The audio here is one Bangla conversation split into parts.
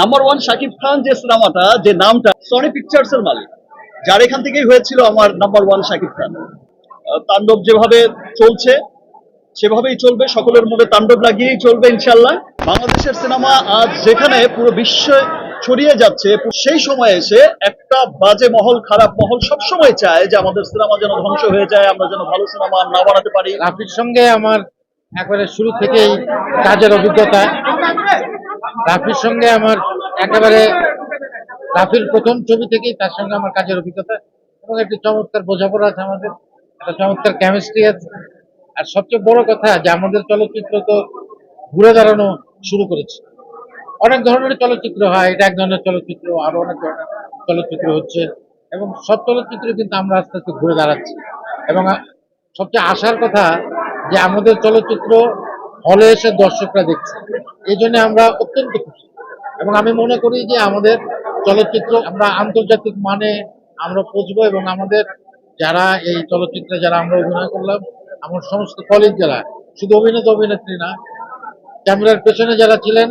নাম্বার ওয়ান শাকিব খান যে সিনেমাটা, যে নামটা সনি পিকচার্স এর মালিক, যার এখান থেকেই হয়েছিল আমার নাম্বার ওয়ান শাকিব খান তাণ্ডব যেভাবে চলছে, সেভাবেই চলবে, সকলের মধ্যে তাণ্ডব লাগিয়েই চলবে ইনশাল্লাহ বাংলাদেশের সিনেমা আজ যেখানে পুরো বিশ্বে ছড়িয়ে যাচ্ছে, সেই সময়ে এসে একটা বাজে মহল, খারাপ মহল সব সময় চায় যে আমাদের সিনেমা যেন ধ্বংস হয়ে যায়, আমরা যেন ভালো সিনেমা না বানাতে পারি। রাফির সঙ্গে আমার একবারে শুরু থেকেই কাজের অভিজ্ঞতা। রাফির সঙ্গে আমার একেবারে রাফির প্রথম ছবি থেকেই তার সঙ্গে আমার কাজের অভিজ্ঞতা এবং একটি চমৎকার বোঝাপড়া আছে আমাদের, একটা চমৎকার কেমিস্ট্রি আছে। আর সবচেয়ে বড় কথা যে আমাদের চলচ্চিত্র তো ঘুরে দাঁড়ানো শুরু করেছে। অনেক ধরনের চলচ্চিত্র হয়, এটা এক ধরনের চলচ্চিত্র, আরও অনেক ধরনের চলচ্চিত্র হচ্ছে এবং সব চলচ্চিত্র কিন্তু আমরা আস্তে আস্তে ঘুরে দাঁড়াচ্ছি। এবং সবচেয়ে আশার কথা যে আমাদের চলচ্চিত্র হলে এসে দর্শকরা দেখছে। এই জন্য আমরা অত্যন্ত খুশি। এবং আমি মনে করি যে আমাদের চলচ্চিত্র, আমরা আন্তর্জাতিক মানে আমরা পৌঁছবো এবং আমাদের যারা এই চলচ্চিত্রে যারা আমরা অভিনয় করলাম, আমার সমস্ত কলিগ যারা, শুধু অভিনেতা, অভিনেত্রী না, ক্যামেরার পেছনে যারা ছিলেন,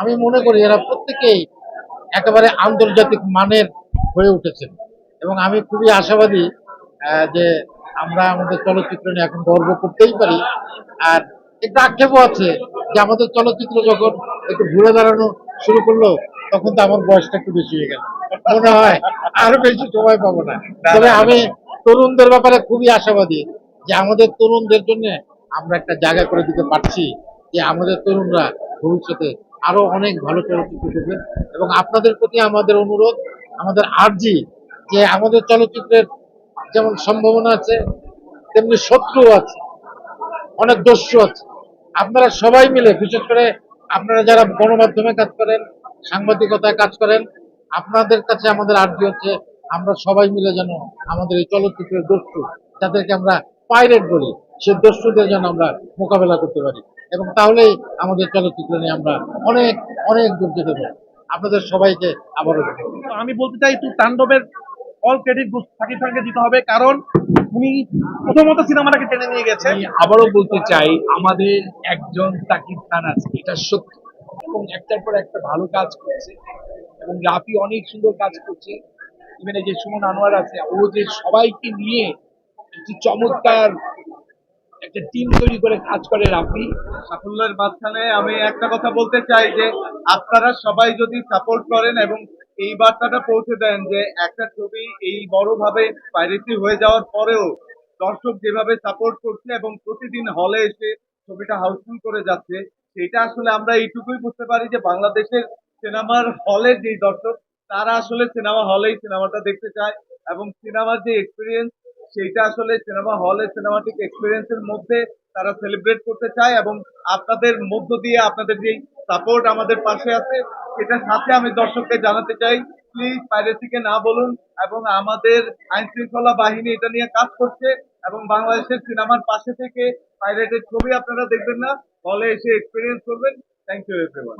আমি মনে করি এরা প্রত্যেকেই একেবারে আন্তর্জাতিক মানের হয়ে উঠেছেন। এবং আমি খুবই আশাবাদী যে আমরা আমাদের চলচ্চিত্র নিয়ে এখন গর্ব করতেই পারি। আর একটু আক্ষেপও আছে যে আমাদের চলচ্চিত্র যখন একটু ঘুরে দাঁড়ানো শুরু করল তখন তো আমার বয়সটা একটু বেশি হয়ে গেল। মনে হয় আরও বেশি সময় পাবো না। তবে আমি তরুণদের ব্যাপারে খুবই আশাবাদী যে আমাদের তরুণদের জন্য আমরা একটা জায়গা করে দিতে পারছি যে আমাদের তরুণরা ভবিষ্যতে আরও অনেক ভালো চলচ্চিত্র করবে। এবং আপনাদের প্রতি আমাদের অনুরোধ আমাদের আর্জি যে আমাদের চলচ্চিত্রের যেমন সম্ভাবনা আছে তেমনি শত্রু আছে অনেক দস্যু আছে। আপনারা সবাই মিলে, বিশেষ করে আপনারা যারা গণমাধ্যমে কাজ করেন, সাংবাদিকতায় কাজ করেন, আপনাদের কাছে আমাদের আর্জি হচ্ছে আমরা সবাই মিলে যেন আমাদের এই চলচ্চিত্রের দস্যু যাদেরকে আমরা পাইরেট বলি, সে দস্যুদের যেন আমরা মোকাবেলা করতে পারি এবং তাহলেই আমাদের চলচ্চিত্র নিয়ে আমরা অনেক অনেক দূর যেতে পারি আপনাদের সবাইকে আবারও। আমি বলতে চাই তাণ্ডবের অল ক্রেডিট সাকিব খানকে দিতে হবে, কারণ উনি প্রথমত সিনেমাটাকে টেনে নিয়ে গেছে। আমি আবারও বলতে চাই আমাদের একজন সাকিব খান আছে এটা সত্য। এবং একটার পর একটা ভালো কাজ করছে এবং রাফি অনেক সুন্দর কাজ করছে। ইভেন যে সুমন আনোয়ার আছে ও যে সবাইকে নিয়ে একটি চমৎকার একটা টিম তৈরি করে কাজ করে রাফি। সাফল্যের মাঝখানে আমি একটা কথা বলতে চাই যে আপনারা সবাই যদি সাপোর্ট করেন এবং এই বার্তাটা পৌঁছে দেন যে একটা ছবি এই বড় ভাবে পাইরেসি হয়ে যাওয়ার পরেও দর্শক যেভাবে সাপোর্ট করছে এবং প্রতিদিন হলে এসে ছবিটা হাউসফুল করে যাচ্ছে, সেটা আসলে আমরা এইটুকুই বুঝতে পারি যে বাংলাদেশের সিনেমার হলের যেই দর্শক, তারা আসলে সিনেমা হলেই সিনেমাটা দেখতে চায় এবং সিনেমার যে এক্সপিরিয়েন্স সেইটা আসলে সিনেমা হলে সিনেমাটিক এক্সপিরিয়েন্সের মধ্যে তারা সেলিব্রেট করতে চায় এবং আপনাদের মধ্য দিয়ে আপনাদের যে সাপোর্ট আমাদের পাশে আছে সেটার সাথে আমি দর্শককে জানাতে চাই প্লিজ পাইরেসিকে না বলুন এবং আমাদের আইন শৃঙ্খলা বাহিনী এটা নিয়ে কাজ করছে এবং বাংলাদেশের সিনেমার পাশে থেকে পাইরেটের ছবি আপনারা দেখবেন না। হলে এসে এক্সপিরিয়েন্স করবেন। Thank you everyone